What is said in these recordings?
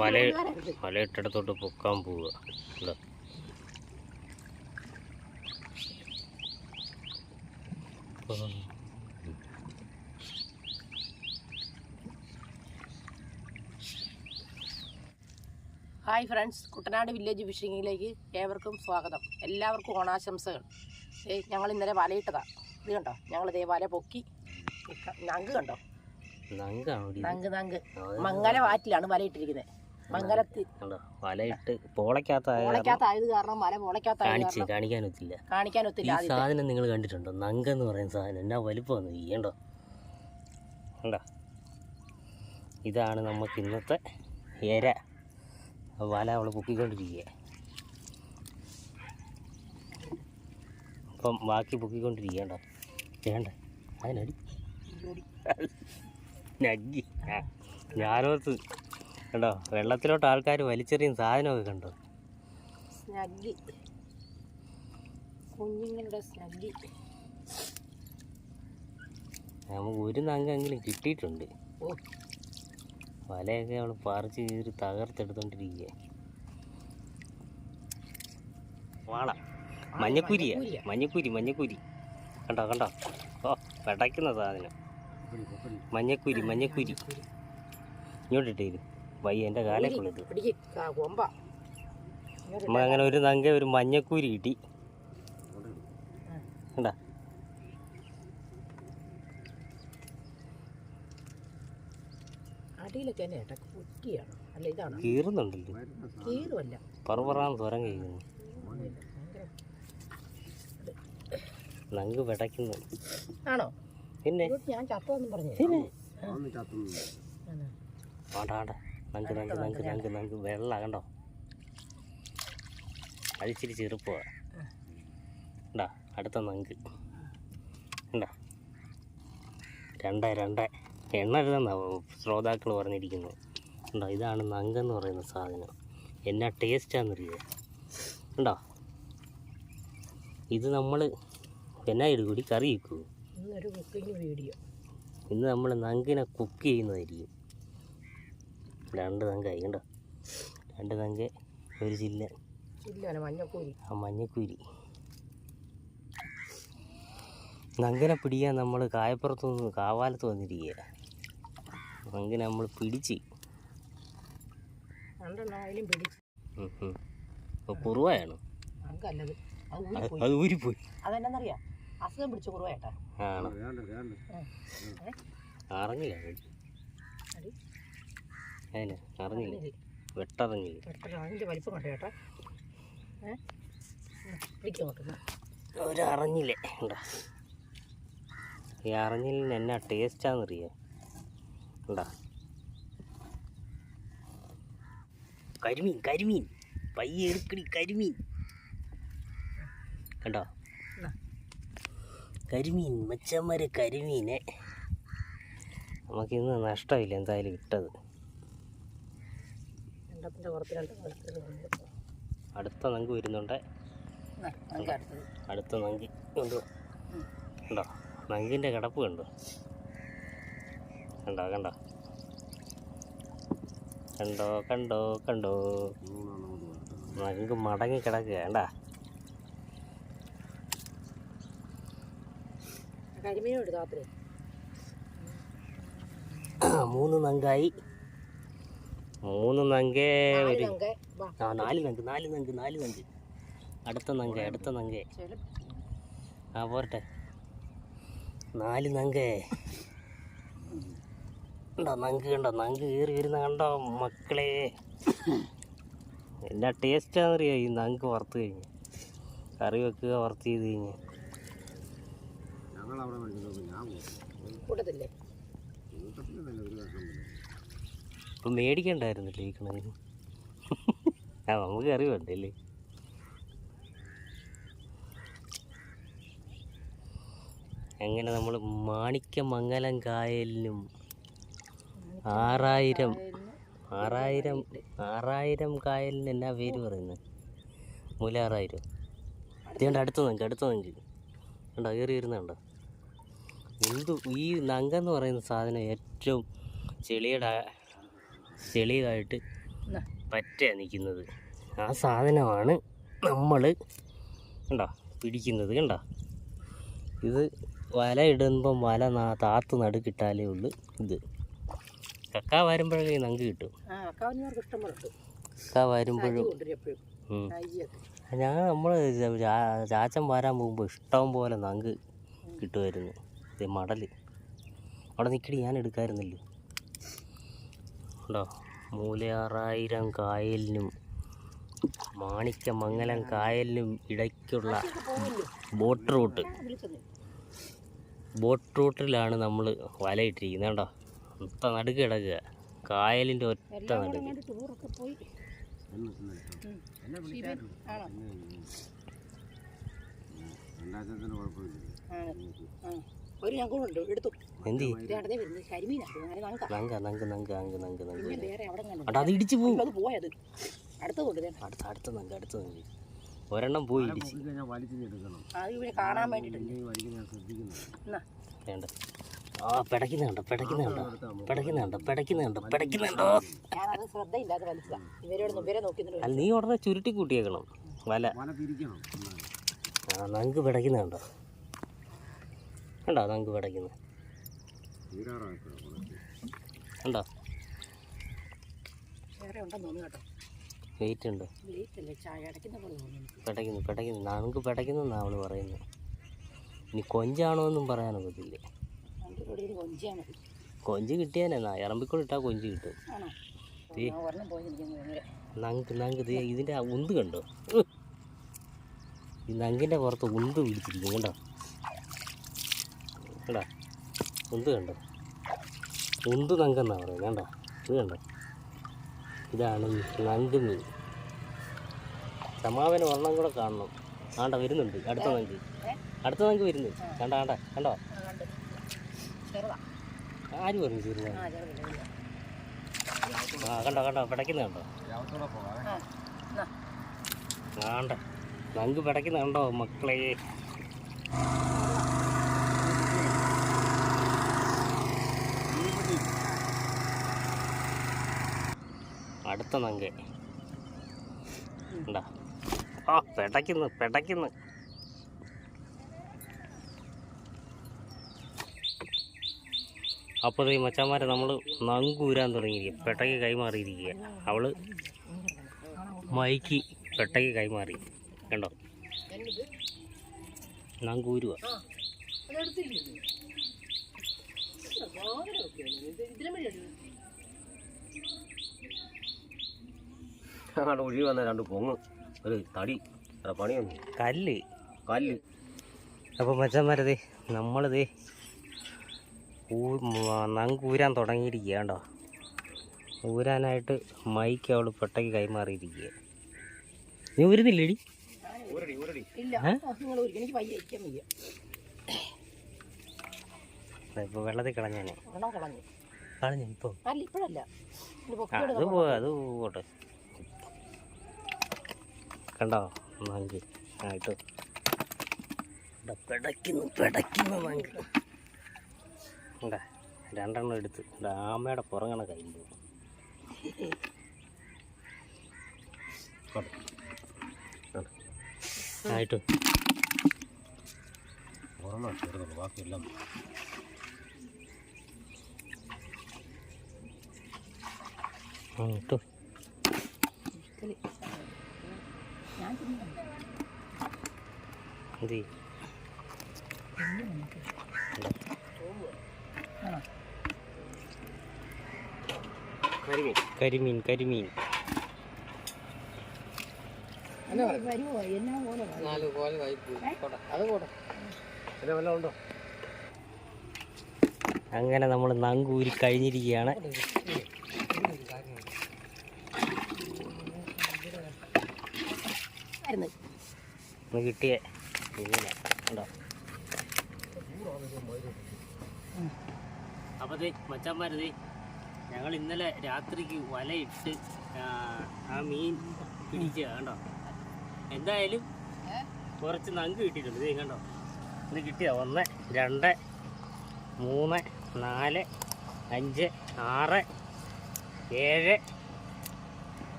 വല വല ഇട്ടിടത്തോട്ട് പൊക്കാൻ പോവുക എന്താ ഹായ് ഫ്രണ്ട്സ് കുട്ടനാട് വില്ലേജ് ഫിഷിങ്ങിലേക്ക് ഏവർക്കും സ്വാഗതം. എല്ലാവർക്കും ഓണാശംസകൾ. ഏയ് ഞങ്ങൾ ഇന്നലെ വലയിട്ടതാണ് ഇത് കണ്ടോ? ഞങ്ങൾ ഇതേ വല പൊക്കി നങ്ക് കണ്ടോ? നങ്ക് നങ്ക് മംഗലവാറ്റിലാണ് മംഗല വാറ്റിലാണ് വലയിട്ടിരിക്കുന്നത് മംഗലത്തിൽ വലയിട്ട് പോളയ്ക്കകത്തായ കാരണം വല മുളയ്ക്കാത്തായത് കാണിച്ച് കാരണം കാണിക്കാനൊത്തില്ല. കാണിക്കാൻ ഈ ഒത്തില്ല ആദ്യം സാധനം നിങ്ങൾ കണ്ടിട്ടുണ്ടോ? നങ്കെന്ന് പറയുന്ന സാധനം. എന്നാ വലുപ്പം ചെയ്യണ്ടോ കണ്ടോ? ഇതാണ് നമുക്ക് ഇന്നത്തെ എര. വല അവൾ പൊക്കിക്കൊണ്ടിരിക്കുക. അപ്പം ബാക്കി പൊക്കിക്കൊണ്ടിരിക്കണ്ടോ വേണ്ട. അതിനടി. നഗ്ഗി. ഞാനോർത്ത് കണ്ടോ? വെള്ളത്തിലോട്ട് ആൾക്കാർ വലിച്ചെറിയും സാധനമൊക്കെ കണ്ടോ? സ്നഗ്ഗി. കുഞ്ഞുങ്ങളുടെ സ്നഗ്ഗി. നമുക്ക് ഒരു നങ്കെങ്കിലും കിട്ടിയിട്ടുണ്ട്. വലയൊക്കെ അവൾ പറിച്ച് കീറി തകർത്തെടുത്തോണ്ടിരിക്കുക വാള. മഞ്ഞക്കുരിയ. മഞ്ഞക്കുരി മഞ്ഞക്കുരി. കണ്ടോ കണ്ടോ? ഓ പെടയ്ക്കുന്ന സാധനം. മഞ്ഞക്കുരി മഞ്ഞക്കുരി. ഇങ്ങോട്ടിട്ടേരും വയ്യ എന്റെ കാലേ കൊള്ളത് പിടിക്ക് കാ- കൊമ്പ. നമ്മൾ അങ്ങനെ ഒരു നങ്ക ഒരു മഞ്ഞക്കൂരി കിട്ടി. കണ്ടാ? അടിയിലൊക്കെ തന്നെ അല്ല ഇതാണ്? കീറുന്നുണ്ടല്ലോ. കീറുമല്ല പറപറാന്ന് സ്വരം കഴിക്കുന്നു. നങ്ക് പെടയ്ക്കുന്നു ആണോ? പിന്നെ? ഞാൻ ചത്തോന്നും. പറഞ്ഞു വേണ്ട വേണ്ട. നങ്ക് നങ്ക് നങ്ക് നങ്ക് നങ്ക് വെള്ള കണ്ടോ? അത് ഇച്ചിരി ചെറുപ്പമാ ഉണ്ടാ അടുത്ത നങ്ക് ഉണ്ടാ രണ്ട് രണ്ട്. എണ്ണ എഴുതുന്ന ശ്രോതാക്കൾ പറഞ്ഞിരിക്കുന്നത്. ഉണ്ടോ ഇതാണ് നങ്കെന്ന് പറയുന്ന സാധനം. എന്നാ ടേസ്റ്റാന്നറിയോ ഉണ്ടോ ഇത് നമ്മൾ എന്നാ കൂടി കറി ഇന്നൊരു കുക്കിംഗ് വീഡിയോ ഇന്ന് നമ്മൾ നങ്കിനെ കുക്ക് ചെയ്യുന്നതായിരിക്കും. രണ്ട് തങ്ക കണ്ടോ? രണ്ട് തങ്ക ഒരു ചില്ല. മഞ്ഞക്കൂരി. ആ മഞ്ഞക്കുരി. നങ്കനെ പിടിക്കാൻ നമ്മൾ കായപ്പുറത്ത് നിന്ന് കാവാലത്ത് വന്നിരിക്കുക നങ്കനെ നമ്മൾ പിടിച്ച്. കുറുവയാണ്? അത് ഊരിപ്പോയി അത് ഊരിപ്പോയി അതെന്നറിയാം അസുഖം പിടിച്ച കുറവേട്ടാ ആണോ? അറിഞ്ഞില്ല. അതിന് അറിഞ്ഞില്ല വെട്ടറിഞ്ഞില്ല അതിന്റെ വലിപ്പം കണ്ടു കേട്ടാ ഒരറിഞ്ഞില്ലേ ഉണ്ടാ ഈ എന്നാ ഉണ്ടാ കരിമീൻ കരിമീൻ. പയ്യെ എടുക്കടി കരിമീൻ. കണ്ടോ? കരിമീൻ മച്ചന്മാരെ കരിമീനെ. നമുക്കിന്ന് നഷ്ടമില്ല എന്തായാലും ഇട്ടത്. രണ്ടത്തിന്റെ പുറത്ത് രണ്ട് പുറത്ത് അടുത്ത നങ്ക് വരുന്നുണ്ട്. അടുത്ത നങ്കി കൊണ്ട്? കണ്ടോ? നങ്കിന്റെ കിടപ്പ് കണ്ടോ? കണ്ടോ കണ്ടോ? കണ്ടോ കണ്ടോ കണ്ടോ? നങ്ക് മടങ്ങി കിടക്കുക കണ്ടാ? കരിമീനും എടുത്തു രാത്രി മൂന്ന് നങ്കായി. മൂന്ന് നങ്കേ ഒരു ആ നാല് നങ്ക് നാല് നങ്ക് നാല് നങ്ക്. അടുത്ത നങ്ക അടുത്ത നങ്കേ. ആ പോരട്ടെ. നാല് നങ്കേ. ഉണ്ടോ നങ്ക് കണ്ടോ നങ്ക് കയറി വരുന്ന കണ്ടോ മക്കളെ. എന്നാ ടേസ്റ്റാണെന്നറിയോ ഈ നങ്ക് വറുത്ത് കഴിഞ്ഞ്. കറി വെക്കുക വറുത്ത് ചെയ്ത് കഴിഞ്ഞ്. കൂട്ടത്തില്ലേ? ഇപ്പം മേടിക്കണ്ടായിരുന്നില്ലേ ഈ കണക്കിന് ആ നമുക്ക് കറി അങ്ങനെ നമ്മൾ മാണിക്യമംഗലം കായലിനും ആറായിരം ആറായിരം ആറായിരം കായലിന് എന്നാ പേര് പറയുന്നത് മൂലാറായിരം അതുകൊണ്ട് അടുത്ത നിങ്ങൾക്ക് അടുത്ത നിങ്ങൾക്ക് കണ്ടോ കയറി വരുന്നുണ്ടോ എന്ത് ഈ നങ്കെന്ന് പറയുന്ന സാധനം ഏറ്റവും ചെളിയുടെ ചെളിയതായിട്ട് എന്നാ. പറ്റ നിൽക്കുന്നത്. ആ സാധനമാണ് നമ്മൾ കണ്ടോ? പിടിക്കുന്നത് കണ്ടോ? ഇത് വല ഇടുമ്പം വല നാ- താത്ത് നടുക്കിട്ടാലേ ഉള്ളൂ ഇത്. കക്ക വരുമ്പോഴേ നമുക്ക് കിട്ടും. കക്ക വരുമ്പോഴും ഞാൻ നമ്മൾ ചാച്ചൻ വരാൻ പോകുമ്പോൾ ഇഷ്ടം പോലെ നങ്ക് കിട്ടുമായിരുന്നു. ഇത് മടൽ അവിടെ നിൽക്കടി ഞാൻ എടുക്കാമായിരുന്നല്ലോ ഉണ്ടോ? മൂലയാറായിരം കായലിനും മാണിക്യമംഗലം കായലിനും ഇടയ്ക്കുള്ള ബോട്ട് റൂട്ട്. ബോട്ട് റൂട്ടിലാണ് നമ്മൾ വലയിട്ടിരിക്കുന്നത് കേട്ടോ ഒത്ത നടുക്ക് കിടക്കുക. കായലിന്റെ ഒറ്റ നടുക്ക്. ടൂറൊക്കെ ഉം. കൂടെ. ഒരു ഞങ്ങളുണ്ട് എടുത്തു എന്തി അത് ഇടിച്ചു പോകും അത് പോയത്. അടുത്ത അടുത്ത നങ്ക് അടുത്ത നങ്ക്. ഒരെണ്ണം പോയി ഇടിച്ച്. കാണാൻ ആ പിടയ്ക്കുന്നുണ്ടോ പിടയ്ക്കുന്നുണ്ടോ. പിടയ്ക്കുന്നുണ്ടോ പിടയ്ക്കുന്നുണ്ടോ പിടയ്ക്കുന്നുണ്ടോ? അല്ല നീ ഉടനെ ചുരുട്ടി കൂട്ടിയേക്കണം. വല. ആ നങ്ക് പിടയ്ക്കുന്നുണ്ടോ? കണ്ടോ? നമുക്ക് പിടയ്ക്കുന്നത് കണ്ടോ? വെയിറ്റ് ഉണ്ട്. പെടയ്ക്കുന്നു. പിടയ്ക്കുന്നു. പിടയ്ക്കുന്നു നങ്ക് അവൾ പറയുന്നത് ഇനി കൊഞ്ചാണോ എന്നും പറയാനൊക്കത്തില്ല കൊഞ്ച് കിട്ടിയാനെന്നാ ഇറമ്പിക്കൂടെ ഇട്ടാൽ കൊഞ്ച് കിട്ടും. നങ്ക് നങ്ക് ഇതിന്റെ ഉന്ത് കണ്ടോ? ഈ നങ്കിന്റെ പുറത്ത് ഉന്ത് പിടിച്ചിരിക്കും കണ്ടോ? കണ്ടോ ഉന്ത് കണ്ടോ? ഉന്ത് നങ്കെന്നാ പറയുന്നത് കണ്ടോ? ഇത് കണ്ടോ? ഇതാണ് നങ്ക് മീൻ സമാപനം ഒരെണ്ണം കൂടെ കാണണം. ആണ്ട വരുന്നുണ്ട്. അടുത്ത നങ്ക്. അടുത്ത നങ്ക് വരുന്നു. കണ്ട കണ്ട? കണ്ടോ. ചെറുതാ. ആര് പറഞ്ഞു ചെറുതാണ് ആ കണ്ടോ കണ്ടോ? പിടയ്ക്കുന്ന കണ്ടോ? ആണ്ട. നങ്ക് പിടയ്ക്കുന്ന കണ്ടോ മക്കളെ? അടുത്ത നങ്ക. ആ പെടയ്ക്കുന്നു പെടയ്ക്കുന്നു. അപ്പോൾ ഈ മച്ചാന്മാരെ നമ്മൾ നങ്കൂരാൻ തുടങ്ങിയിരിക്കുക പെട്ടയ്ക്ക് കൈമാറിയിരിക്കുക അവൾ മൈക്ക് പെട്ടയ്ക്ക് കൈമാറി. കണ്ടോ? നങ്കൂരുക ഇതിലും അങ്ങോട്ട് ഒഴുകി വന്ന രണ്ട് പൊങ്ങ് ഒരു തടി. അത്ര പണിയൊന്നും കല്ല്. കല്ല്. അപ്പോൾ മച്ചന്മാരതേ നമ്മളിതേ നങ്കൂരാൻ തുടങ്ങിയിരിക്കുക കേട്ടോ ഊരാനായിട്ട് മൈക്ക് അവൾ പെട്ടയ്ക്ക് കൈമാറിയിരിക്കുക നീ ഊരുന്നില്ലേടി? ഇപ്പൊ വെള്ളത്തിൽ കളഞ്ഞാനെ കളഞ്ഞു. ഇപ്പൊ. അല്ല ഇപ്പോഴല്ല. ഇത് അത് പോ അത് പോട്ടെ കണ്ടോ? മാങ്കി ആയിട്ട് പിടയ്ക്കുന്നു പിടയ്ക്കുന്നു മാങ്കി രണ്ടെണ്ണം എടുത്ത്. ആമയുടെ പുറങ്ങണ കഴിഞ്ഞു ആയിട്ട് ഒരെണ്ണം ചേർന്നുള്ളൂ ബാക്കിയെല്ലാം ആണോ? കരിമീൻ കരിമീൻ പോലെ ഉണ്ടോ അങ്ങനെ നമ്മൾ നങ്കൂരി കഴിഞ്ഞിരിക്കുകയാണ് ആയിരുന്നു. കിട്ടിയേ. ഉണ്ടോ? അപ്പോൾ മച്ചാന്മാരതേ ഞങ്ങൾ ഇന്നലെ രാത്രിക്ക് വലയിട്ട് ആ, മീൻ പിടിച്ച കണ്ടോ? എന്തായാലും കുറച്ച് നങ്ക് കിട്ടിയിട്ടുണ്ട്. ദേ കണ്ടോ? ഇന്ന് കിട്ടിയ? ഒന്ന് രണ്ട് മൂന്ന് നാല് അഞ്ച് ആറ് ഏഴ്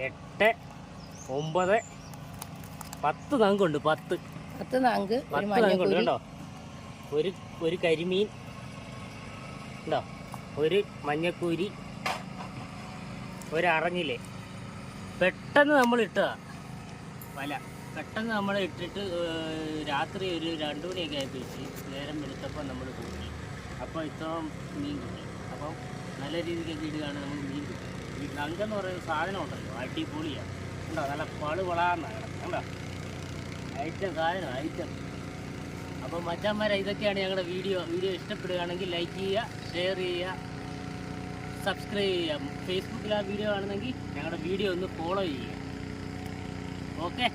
എട്ട് ഒമ്പത് പത്ത് നങ്കുണ്ട് പത്ത്. പത്ത് നങ്ക് പത്ത് നങ്കുണ്ട് കണ്ടോ? ഒരു ഒരു കരിമീൻ ഉണ്ടോ ഒരു മഞ്ഞക്കൂരി ഒരു അറഞ്ഞില്ലേ പെട്ടെന്ന് നമ്മൾ ഇട്ടതാ. വല. പെട്ടെന്ന് നമ്മൾ ഇട്ടിട്ട് രാത്രി ഒരു രണ്ടു മണിയൊക്കെ ആയിപ്പിച്ച് നേരം വെളുത്തപ്പോൾ നമ്മൾ കൂട്ടി. അപ്പോൾ ഇത്രയും മീൻ കിട്ടി. അപ്പം നല്ല രീതിക്കൊക്കെ ഇടുകയാണ് നമ്മൾ മീൻ കിട്ടും ഈ നങ്കെന്ന് പറയുന്ന സാധനം ഉണ്ടല്ലോ അടിപൊളിയാണ്. ഉണ്ടോ നല്ല പളു വളാന്നാണ് കണ്ടോ? ഐറ്റം സാധനം ഐറ്റം. അപ്പോൾ മച്ചാന്മാരെ ഇതൊക്കെയാണ് ഞങ്ങളുടെ വീഡിയോ. വീഡിയോ ഇഷ്ടപ്പെടുകയാണെങ്കിൽ ലൈക്ക് ചെയ്യുക ഷെയർ ചെയ്യുക സബ്സ്ക്രൈബ് ചെയ്യുക. ഫേസ്ബുക്കിൽ ആ വീഡിയോ ആണെന്നെങ്കിൽ ഞങ്ങളുടെ വീഡിയോ ഒന്ന് ഫോളോ ചെയ്യുക. ഓക്കെ